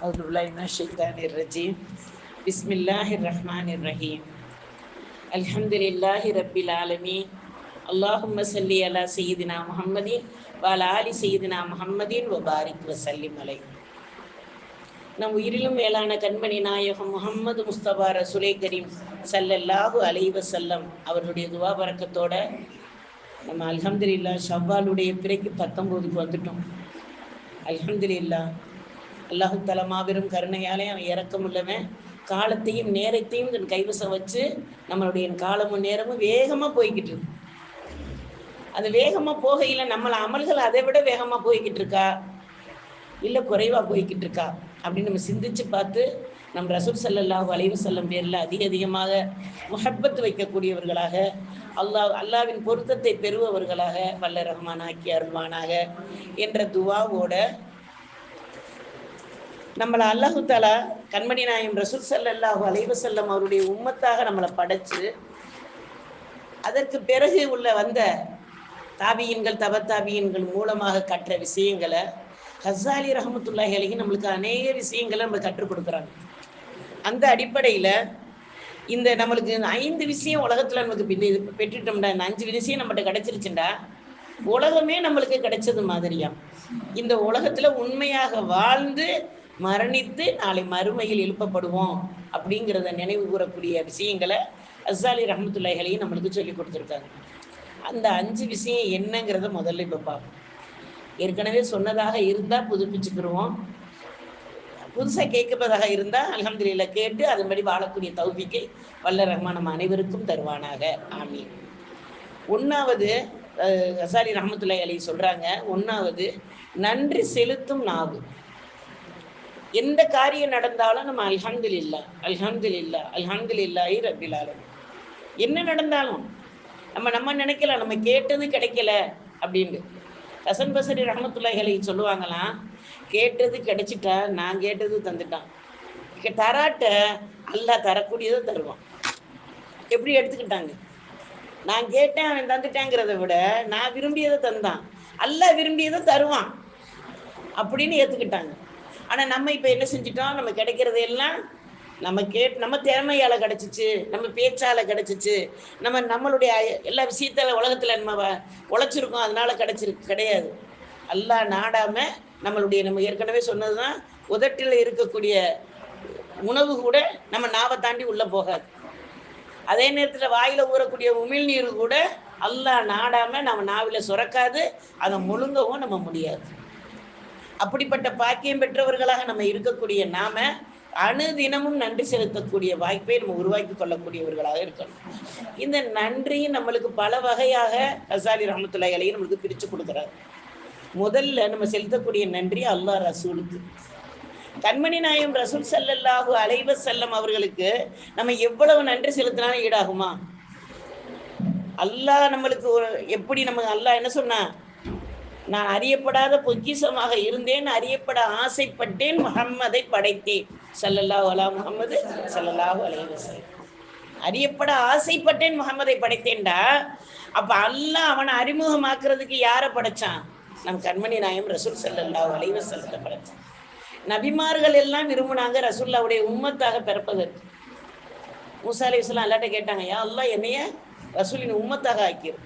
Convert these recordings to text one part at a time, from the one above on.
أعوذ بالله من الشيطان الرجيم بسم الله الرحمن الرحيم الحمد لله رب العالمين اللهم صل على سيدنا محمد وعلى آل سيدنا محمد وبارك وسلم عليه நம் உயிரிலும் மேலான கண்மணி நாயகம் முகம்மது முஸ்தபா ரசுலே கரீம் சல்லல்லாஹு அலைஹி வஸல்லம் அவருடைய துவா பறக்கத்தோட நம்ம அல்ஹம்துலில்லா ஷவ்வாலுடைய பிறைக்கு பத்தொம்போதுக்கு வந்துட்டோம் அல்ஹம்துலில்லா அல்லாஹு தலா மாபெரும் கருணையாலே அவன் இறக்கமுள்ளவன் காலத்தையும் நேரத்தையும் தன் கைவசம் வச்சு நம்மளுடைய காலமும் நேரமும் வேகமாக போய்கிட்டு இருக்கு. அது வேகமாக போகையில் நம்மள அமல்கள் அதை விட வேகமாக போய்கிட்டு இருக்கா? இல்லை குறைவாக போய்கிட்டு இருக்கா? அப்படின்னு நம்ம சிந்திச்சு பார்த்து நம் ரசூல் சல்லாஹ் வளைவு செல்லும் பேரில் அதிக அதிகமாக முஹப்பத் வைக்கக்கூடியவர்களாக அல்லாஹ் அல்லாவின் பொருத்தத்தை பெறுபவர்களாக வல்ல ரஹ்மானாக்கி அருள்வானாக என்ற துவாவோட நம்மளை அல்லாஹு தாலா கண்மணி நாயம் ரசூல் சல்லாஹூ அலைவு செல்லம் அவருடைய உம்மத்தாக நம்மளை படைச்சு அதற்கு பிறகு உள்ள வந்த தாபியன்கள் தபத்தாபியன்கள் மூலமாக கற்ற விஷயங்களை ஹசாலி ரஹமத்துல்லாஹி அலைஹி நம்மளுக்கு அநேக விஷயங்களை நம்ம கற்றுக் கொடுக்குறாங்க. அந்த அடிப்படையில் இந்த நம்மளுக்கு ஐந்து விஷயம் உலகத்தில் நமக்கு பின் இது பெற்றுட்டோம்டா இந்த அஞ்சு விஷயம் நம்மகிட்ட கிடைச்சிருச்சுண்டா உலகமே நம்மளுக்கு கிடைச்சது மாதிரியா? இந்த உலகத்தில் உண்மையாக வாழ்ந்து மரணித்து நாளை மறுமையில் எழுப்பப்படுவோம் அப்படிங்கிறத நினைவு கூறக்கூடிய விஷயங்களை அசாலி ரஹமத்துல்லாஹிலையும் நம்மளுக்கு சொல்லி கொடுத்துருக்காங்க. அந்த அஞ்சு விஷயம் என்னங்கிறத முதல்ல இப்போ பார்ப்போம். ஏற்கனவே சொன்னதாக இருந்தால் புதுப்பிச்சுக்கிடுவோம் புதுசாக கேட்கப்பதாக இருந்தால் அலமதுல கேட்டு அதன்படி வாழக்கூடிய தௌபிக்கை வல்ல ரஹ்மான் நம்ம அனைவருக்கும் தருவானாக. ஆமீன். ஒன்றாவது அசாலி ரஹமத்துல்லாய் அலி சொல்கிறாங்க ஒன்றாவது நன்றி செலுத்தும் நாவு. எந்த காரியம் நடந்தாலும் நம்ம அல்ஹாந்தில் இல்லா அல்ஹாந்தில் இல்லா அல்ஹாந்தில் இல்லாயி ரபிலாலும் என்ன நடந்தாலும் நம்ம நம்ம நினைக்கலாம் நம்ம கேட்டது கிடைக்கல அப்படின்னு ஹசன் பசரி ரஹமத்துல்லாஹலை சொல்லுவாங்களாம் கேட்டது கிடைச்சிட்டா நான் கேட்டது தந்துட்டான். தராட்ட அல்லா தரக்கூடியதை தருவான். எப்படி எடுத்துக்கிட்டாங்க? நான் கேட்டேன் அவன் தந்துட்டேங்கிறத விட நான் விரும்பியதை தந்தான். அல்ல விரும்பியதை தருவான். அப்படின்னு ஏற்றுக்கிட்டாங்க ஆனால் நம்ம இப்போ என்ன செஞ்சிட்டோம்? நம்ம கிடைக்கிறதையெல்லாம் நம்ம கேட் நம்ம திறமையால் கிடச்சிச்சு நம்ம பேச்சால் கிடச்சிச்சு நம்ம நம்மளுடைய எல்லா விஷயத்தால் உலகத்தில் நம்ம உழைச்சிருக்கோம் அதனால கிடச்சிருக்கு கிடையாது. எல்லாம் நாடாமல் நம்மளுடைய நம்ம ஏற்கனவே சொன்னது தான் உதட்டில் இருக்கக்கூடிய உணவு கூட நம்ம நாவை தாண்டி உள்ளே போகாது. அதே நேரத்தில் வாயில் ஊறக்கூடிய உமிழ்நீர் கூட எல்லாம் நாடாமல் நம்ம நாவில் சுரக்காது அதை முழுங்கவும் நம்ம முடியாது. அப்படிப்பட்ட பாக்கியம் பெற்றவர்களாக நம்ம இருக்கக்கூடிய நாம அணுதினமும் நன்றி செலுத்தக்கூடிய வாய்ப்பை நம்ம உருவாக்கி கொள்ளக்கூடியவர்களாக இருக்கணும். இந்த நன்றியும் நம்மளுக்கு பல வகையாக ஹசாலி ரஹமத்துல்லா இலையை நம்மளுக்கு பிரித்து கொடுக்குறாரு. முதல்ல நம்ம செலுத்தக்கூடிய நன்றி அல்லா ரசூலுக்கு. கண்மணி நாயம் ரசூல் சல்லல்லாஹு அலைவ செல்லம் அவர்களுக்கு நம்ம எவ்வளவு நன்றி செலுத்தினாலும் ஈடாகுமா? அல்லாஹ் நம்மளுக்கு எப்படி நம்ம அல்லாஹ் என்ன சொன்னா நான் அறியப்படாத பொக்கிசமாக இருந்தேன் அறியப்பட ஆசைப்பட்டேன் முகம்மதை படைத்தேன். சல்லல்லாஹ் அலா முகமது சல்லல்லாஹு அலைவசல்லம் அறியப்பட ஆசைப்பட்டேன் முகமதை படைத்தேன்டா. அப்ப அல்லாஹ் அவனை அறிமுகமாக்குறதுக்கு யாரை படைச்சான்? நம் கண்மணி நாயம் ரசூல் சல்லல்லாஹு அலைவசல்லத்தை படைச்சான். நபிமார்கள் எல்லாம் விரும்பினாங்க ரசூல்லாவுடைய உம்மத்தாக பிறப்பதற்கு. மூசா அலி இஸ்லாம் எல்லாட்ட கேட்டாங்க யா அல்லா என்னைய ரசூலின் உம்மத்தாக ஆக்கிரு.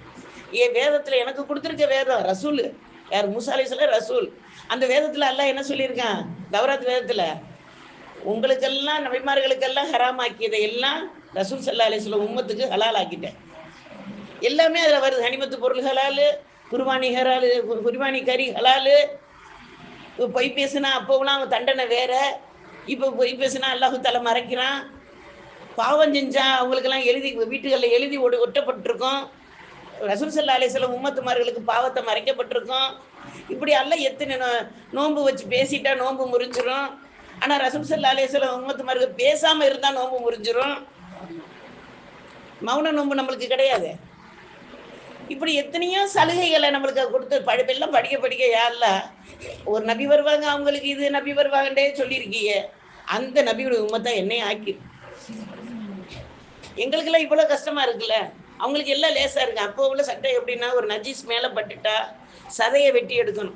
ஏ வேதத்தில் எனக்கு கொடுத்துருக்க வேதம் ரசூல். யார்? மூசா அலி ரசூல். அந்த வேதத்தில் அல்லாஹ் என்ன சொல்லியிருக்கான்? தவராத் வேதத்தில் உங்களுக்கெல்லாம் நபிமார்களுக்கெல்லாம் ஹராம் ஆக்கியதை எல்லாம் ரசூல் சல்லா அலிஸ்லாம் உம்மத்துக்கு ஹலால் ஆக்கிட்டேன் எல்லாமே அதில் வருது. ஹனிமத்து பொருள் ஹலாலு குர்பானி ஹலாலு குர்பானி கறி ஹலாலு. பொய் பேசுனா அப்போலாம் அவன் தண்டனை வேற. இப்போ பொய் பேசுனா அல்லாஹு தலை மறைக்கிறான். பாவம் செஞ்சா அவங்களுக்கெல்லாம் எழுதி வீட்டுகளில் எழுதி ஒடு ஒட்டப்பட்டிருக்கோம். ரசூல் சல்லா அலிஸ்லாம் உம்மத்துமார்களுக்கு பாவத்தை மறைக்கப்பட்டிருக்கோம். இப்படி அல்ல எத்தனை நோன்பு வச்சு பேசிட்டா நோன்பு முறிஞ்சிரும். ஆனால் ரசூல் சல்லா அலிஸ்லாம் உம்மத்துமார்கள் பேசாமல் இருந்தால் நோன்பு முறிஞ்சிரும். மௌன நோன்பு நம்மளுக்கு கிடையாது. இப்படி எத்தனையோ சலுகைகளை நம்மளுக்கு கொடுத்து படிப்பெல்லாம் படிக்க படிக்க யாரில் ஒரு நபி வருவாங்க அவங்களுக்கு இது நபி வருவாங்கன்றே சொல்லியிருக்கீங்க. அந்த நபியோட தான் என்னையும் ஆக்கி. எங்களுக்கெல்லாம் இவ்வளோ கஷ்டமா இருக்குல்ல? அவங்களுக்கு எல்லாம் லேசா இருக்கு. அப்போ உள்ள சட்டை எப்படின்னா ஒரு நஜீஸ் மேலே பட்டுட்டா சதையை வெட்டி எடுக்கணும்.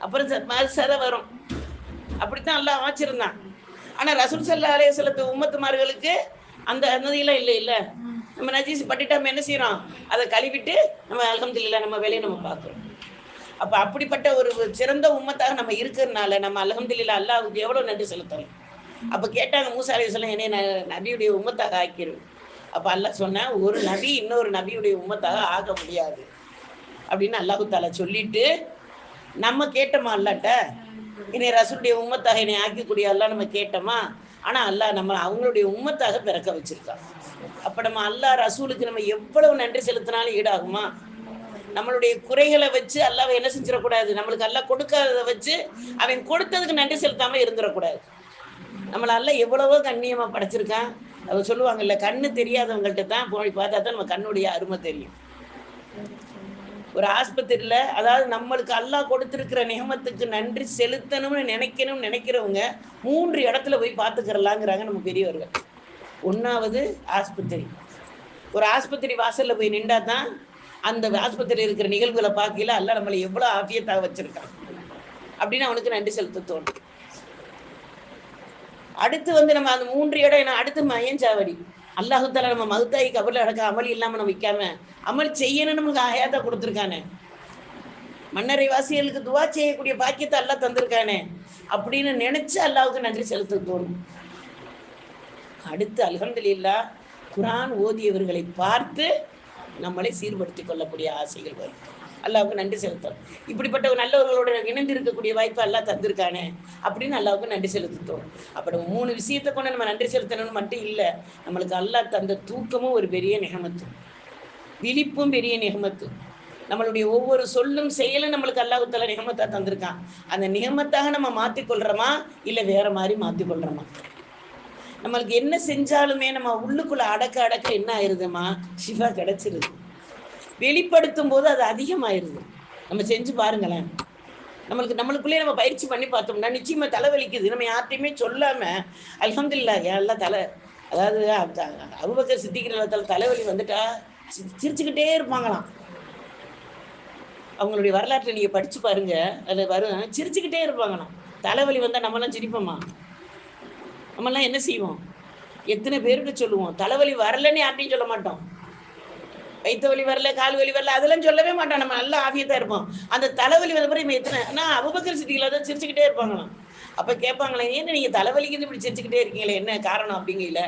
அப்புறம் ச- சதை வரும். அப்படித்தான் எல்லாம் அமைச்சிருந்தான் ஆனா ரசூல் சல்லா அலையசலத்து உம்மத்துமார்களுக்கு அந்த அந்ததியெல்லாம் இல்லை இல்லை. நம்ம நஜீஸ் பட்டுட்டா நம்ம என்ன செய்யறோம்? அதை கழுவிட்டு நம்ம அல்ஹம்துலில்லாஹ் நம்ம வேலையை நம்ம பார்க்குறோம். அப்ப அப்படிப்பட்ட ஒரு சிறந்த உம்மத்தாக நம்ம இருக்கிறதுனால நம்ம அல்ஹம்துலில்லாஹ் அல்லாவுக்கு எவ்வளவு நன்றி செலுத்தணும்? அப்ப கேட்டாங்க மூசா அலைஹிஸ்ஸலாம் என்னைய ந- நபியுடைய உம்மத்தாக ஆக்கிடுவேன் அப்ப அல்ல சொன்ன ஒரு நபி இன்னொரு நபியுடைய உம்மத்தாக ஆக முடியாது. அப்படின்னு அல்லாஹு தாலா சொல்லிட்டு நம்ம கேட்டோமா அல்லாட்ட? இனி ரசூலுடைய உம்மத்தாக என்னை ஆக்கக்கூடிய அல்லா நம்ம கேட்டோமா? ஆனா அல்லாஹ் நம்ம அவங்களுடைய உம்மத்தாக பிறக்க வச்சிருக்கான் அப்ப நம்ம அல்லாஹ் ரசூலுக்கு நம்ம எவ்வளவு நன்றி செலுத்தினாலும் ஈடாகுமா? நம்மளுடைய குறைகளை வச்சு அல்லாவை என்ன செஞ்சிடக்கூடாது? நம்மளுக்கு அல்லாஹ் கொடுக்காததை வச்சு அவன் கொடுத்ததுக்கு நன்றி செலுத்தாம இருந்துடக்கூடாது. நம்மள எவ்வளவோ கண்ணியமா படைச்சிருக்கான். அவ சொல்லுவாங்கல்ல கண்ணு தெரியாதவங்கள்ட்ட தான் போய் பார்த்தா தான் நம்ம கண்ணுடைய அருமை தெரியும். ஒரு ஆஸ்பத்திரியில அதாவது நம்மளுக்கு அல்லாஹ் கொடுத்திருக்கிற நியமத்துக்கு நன்றி செலுத்தணும்னு நினைக்கணும்னு நினைக்கிறவங்க மூன்று இடத்துல போய் பார்த்துக்கிறலாங்கிறாங்க நம்ம பெரியவர்கள். ஒன்றாவது ஆஸ்பத்திரி. ஒரு ஆஸ்பத்திரி வாசலில் போய் நின்றா தான் அந்த ஆஸ்பத்திரியில் இருக்கிற நிகழ்வுகளை பார்க்கல அல்ல நம்மளை எவ்வளோ ஆஃபியத்தாக வச்சிருக்கான். அப்படின்னு அவனுக்கு நன்றி செலுத்த தோணும். அடுத்து வந்து நம்ம அந்த மூன்று இடம் என்ன? அடுத்து மயஞ்சாவடி. அல்லாஹு நம்ம மகுத்தாய் கபரில் அடக்க அமல் இல்லாம நம்ம வைக்காம அமல் செய்யணும்னு நமக்கு ஆயாத்தா கொடுத்துருக்கானே. மன்னரை வாசிகளுக்கு துவா செய்யக்கூடிய பாக்கியத்தை அல்லாஹ் தந்திருக்கானே. அப்படின்னு நினைச்சு அல்லாவுக்கு நன்றி செலுத்த தோணும். அடுத்து அல்ஹம்துலில்லாஹ் குரான் ஓதியவர்களை பார்த்து நம்மளை சீர்படுத்திக் கொள்ளக்கூடிய ஆசைகள் வரும். அல்லாவுக்கு நன்றி செலுத்தும். இப்படிப்பட்ட ஒரு நல்லவர்களோட இணைந்து இருக்கக்கூடிய வாய்ப்பு அல்லா தந்திருக்கானே அப்படின்னு அல்லாவுக்கு நன்றி செலுத்தணும் அப்படி மூணு விஷயத்தை கொண்டு நம்ம நன்றி செலுத்தணும்னு மட்டும் இல்லை நம்மளுக்கு அல்லா தந்த தூக்கமும் ஒரு பெரிய நிகமத்து. விழிப்பும் பெரிய நிகமத்து. நம்மளுடைய ஒவ்வொரு சொல்லும் செயலும் நம்மளுக்கு அல்லாஹுத்தால நிகமத்தா தந்திருக்கான். அந்த நிகமத்தாக நம்ம மாத்திக்கொள்றோமா இல்லை வேற மாதிரி மாத்திக்கொள்றோமா? நம்மளுக்கு என்ன செஞ்சாலுமே நம்ம உள்ளுக்குள்ள அடக்க அடக்க என்ன ஆயிருதுமா? சிவா கிடைச்சிருது. வெளிப்படுத்தும் போது அது அதிகமாயிருது. நம்ம செஞ்சு பாருங்களேன். நம்மளுக்கு நம்மளுக்குள்ளே நம்ம பயிற்சி பண்ணி பார்த்தோம்னா நிச்சயமா தலைவலிக்குது. நம்ம யார்ட்டையுமே சொல்லாம அல்ஹம்துலில்லாஹ் எல்லாம் தலை அதாவது அபுபக்கர் சித்திக்கிற தலைவலி வந்துட்டா சி- சிரிச்சுக்கிட்டே இருப்பாங்களாம். அவங்களுடைய வரலாற்றை நீங்கள் படித்து பாருங்க. அதில் வரும். சிரிச்சுக்கிட்டே இருப்பாங்களாம். தலைவலி வந்தால் நம்மலாம் சிரிப்போமா? நம்மலாம் என்ன செய்வோம்? எத்தனை பேருக்கு சொல்லுவோம் தலைவலி வரலன்னு யார்ட்டையும் சொல்ல மாட்டோம். வயிற்று வலி வரல கால் வலி வரல அதெல்லாம் சொல்லவே மாட்டோம் நம்ம நல்லா ஆவியத்தான் இருப்போம். அந்த தலைவலி வந்த பிறகு இவன் எத்தனை ஆனால் அபுபக்கர் சித்திகளை தான் சிரிச்சுக்கிட்டே இருப்பாங்களாம். அப்போ கேட்பாங்களே ஏன் நீங்கள் தலைவலிக்கு இப்படி சிரிச்சுக்கிட்டே இருக்கீங்களே என்ன காரணம்? அப்படிங்கல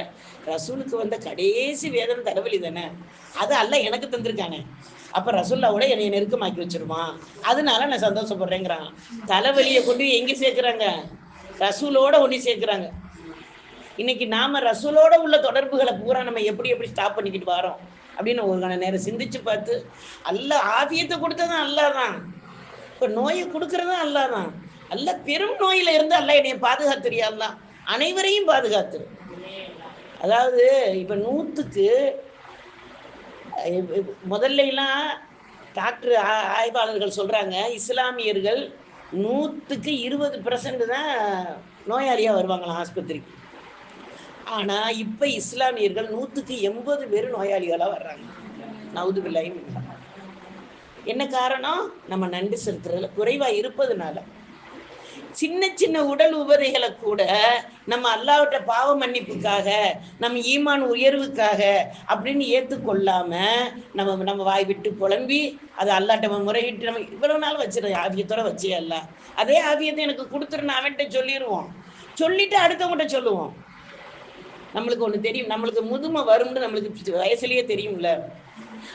ரசூலுக்கு வந்த கடைசி வேதனை தலைவலி தானே? அது அல்ல எனக்கு தந்திருக்கானே. அப்ப ரசூல்லாவோட என்னை நெருக்கமாக்கி வச்சிருமா அதனால நான் சந்தோஷப்படுறேங்கிறான். தலைவலியை கொண்டு போய் சேர்க்குறாங்க? ரசூலோட ஒன்று சேர்க்குறாங்க. இன்னைக்கு நாம ரசூலோட உள்ள தொடர்புகளை பூரா நம்ம எப்படி எப்படி ஸ்டாப் பண்ணிக்கிட்டு வரோம்? அப்படின்னு ஒரு கண நேரம் சிந்திச்சு பார்த்து அல்ல ஆவியத்தை கொடுத்ததும் அல்லாதான். இப்போ நோயை கொடுக்கறதும் அல்லாதான். அல்ல பெரும் நோயில இருந்து அல்ல என்னைய அல்ல? அனைவரையும் பாதுகாத்துரு. அதாவது இப்ப நூத்துக்கு முதல்ல எல்லாம் டாக்டர் ஆ- ஆய்வாளர்கள் சொல்றாங்க இஸ்லாமியர்கள் நூற்றுக்கு இருபது பர்சன்ட் தான் நோயாளியாக வருவாங்களாம் ஆஸ்பத்திரிக்கு. ஆனா இப்ப இஸ்லாமியர்கள் நூத்துக்கு எண்பது பேர் நோயாளிகளா வர்றாங்க. நவுது பில்லாஹி என்ன காரணம்? நம்ம நன்றி செலுத்துறதுல குறைவா இருப்பதுனால. சின்ன சின்ன உடல் உபதைகளை கூட நம்ம அல்லாவிட்ட பாவ மன்னிப்புக்காக நம்ம ஈமான் உயர்வுக்காக அப்படின்னு ஏற்றுக்கொள்ளாம நம்ம நம்ம வாய் விட்டு புலம்பி அதை அல்லாட்ட நம்ம முறையிட்டு நம்ம இவ்வளவு நாள் வச்சிருந்தேன் ஆவியத்தோட வச்சே அல்ல அதே ஆவியத்தை எனக்கு கொடுத்துருன்னு அவன்கிட்ட சொல்லிடுவோம் சொல்லிட்டு அடுத்தவங்ககிட்ட சொல்லுவோம். நம்மளுக்கு ஒண்ணு தெரியும். நம்மளுக்கு முதுமை வரும்னு நம்மளுக்கு வயசுலயே தெரியும்ல.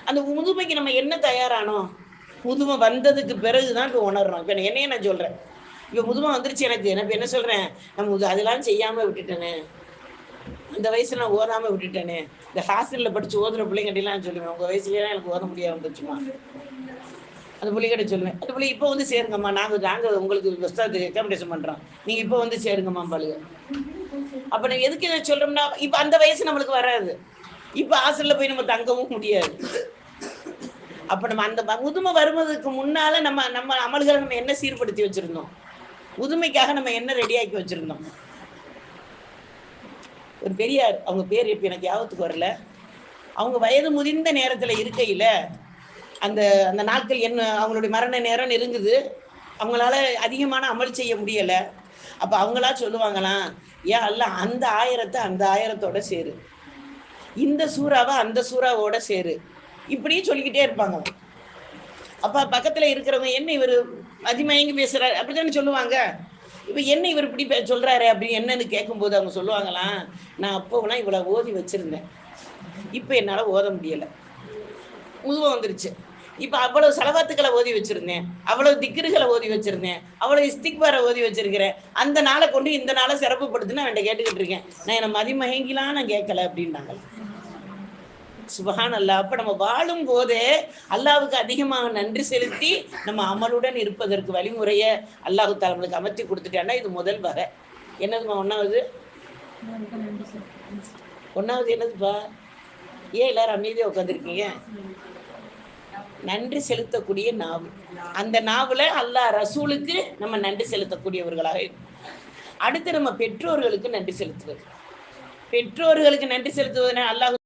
அந்த முதுமைக்கு நம்ம என்ன தயாரானோம் முதுமை வந்ததுக்கு பிறகுதான் இப்போ உணர்றோம் இப்போ என்னையே நான் சொல்றேன். இப்போ முதுமை வந்துருச்சு எனக்கு. நான் என்ன சொல்றேன்? நம்ம முது- அதெல்லாம் செய்யாம விட்டுட்டேனே. அந்த வயசுல நான் ஓதாம விட்டுட்டேனே. இந்த ஹாஸ்டல்ல படிச்சு ஓதுற பிள்ளைங்கட்டிலாம் நான் சொல்லுவேன். உங்க வயசுலயே எனக்கு ஓத முடியாம போச்சுமா? அந்த பிள்ளைகிட்ட சொல்லுவேன். அந்த பிள்ளை இப்போ வந்து சேருங்கம்மா. நாங்கள் நாங்கள் உங்களுக்கு புஸ்தகத்துக்கு ரெக்கமெண்டேஷன் பண்ணுறோம் நீங்கள் இப்போ வந்து சேருங்கம்மா பழுக அப்ப நான் எதுக்கு இதை சொல்றோம்னா இப்ப அந்த வயசு நம்மளுக்கு வராது. இப்ப ஹாஸ்டல்ல போய் நம்ம தங்கவும் முடியாது. அப்ப நம்ம அந்த முதுமை வருவதற்கு முன்னால நம்ம நம்ம அமல்களை நம்ம என்ன சீர்படுத்தி வச்சிருந்தோம்? முதுமைக்காக நம்ம என்ன ரெடியாக்கி வச்சிருந்தோம்? ஒரு பெரியார் அவங்க பேர் எப்ப எனக்கு யாபத்துக்கு வரல. அவங்க வயது முதிர்ந்த நேரத்துல இருக்கையில அந்த அந்த நாட்கள் என்ன அவங்களுடைய மரண நேரம் நெருங்குது. அவங்களால அதிகமான அமல் செய்ய முடியல. அப்ப அவங்களா சொல்லுவாங்களாம் ஏன் அல்ல அந்த ஆயிரத்தை அந்த ஆயிரத்தோட சேரு. இந்த சூறாவை அந்த சூறாவோட சேரு. இப்படியே சொல்லிக்கிட்டே இருப்பாங்க. அப்ப பக்கத்துல இருக்கிறவங்க என்ன இவர்? அதிமயங்கி பேசுறாரு. அப்படித்தானே சொல்லுவாங்க. இப்ப என்ன இவர் இப்படி பே- சொல்றாரு அப்படின்னு என்னன்னு கேட்கும்போது அவங்க சொல்லுவாங்களாம் நான் அப்போலாம் இவ்வளவு ஓதி வச்சிருந்தேன். இப்ப என்னால ஓத முடியல. முதுவம் வந்துருச்சு. இப்ப அவ்வளவு செலவாத்துக்களை ஓதி வச்சிருந்தேன். அவ்வளவு திக்கிறுகளை ஓதி வச்சிருந்தேன். அவ்வளவு இஸ்திக்பாரை ஓதி வச்சிருக்கிறேன். அந்த நாளை கொண்டு இந்த நாளை சிறப்புப்படுத்துன்னு அவன்கிட்ட கேட்டுக்கிட்டு இருக்கேன். நான் என்ன மதிமயங்கிலாம் நான் கேட்கல அப்படின்னாங்க சுபகான் அல்லாஹ் அப்ப நம்ம வாழும் போதே அல்லாவுக்கு அதிகமாக நன்றி செலுத்தி நம்ம அமலுடன் இருப்பதற்கு வழிமுறையை அல்லாஹு தலைமுறைக்கு நம்மளுக்கு அமர்த்தி கொடுத்துட்டான்னா இது முதல் வகை. என்னதுமா ஒன்னாவது ஒன்னாவது என்னதுப்பா? ஏன் எல்லாரும் அமைதியா உட்காந்துருக்கீங்க நன்றி செலுத்தக்கூடிய நாவு. அந்த நாவுல அல்லாஹ் ரசூலுக்கு நம்ம நன்றி செலுத்தக்கூடியவர்களாக இருக்கும். அடுத்து நம்ம பெற்றோர்களுக்கு நன்றி செலுத்துவது. பெற்றோர்களுக்கு நன்றி செலுத்துவதுனா அல்லாஹ்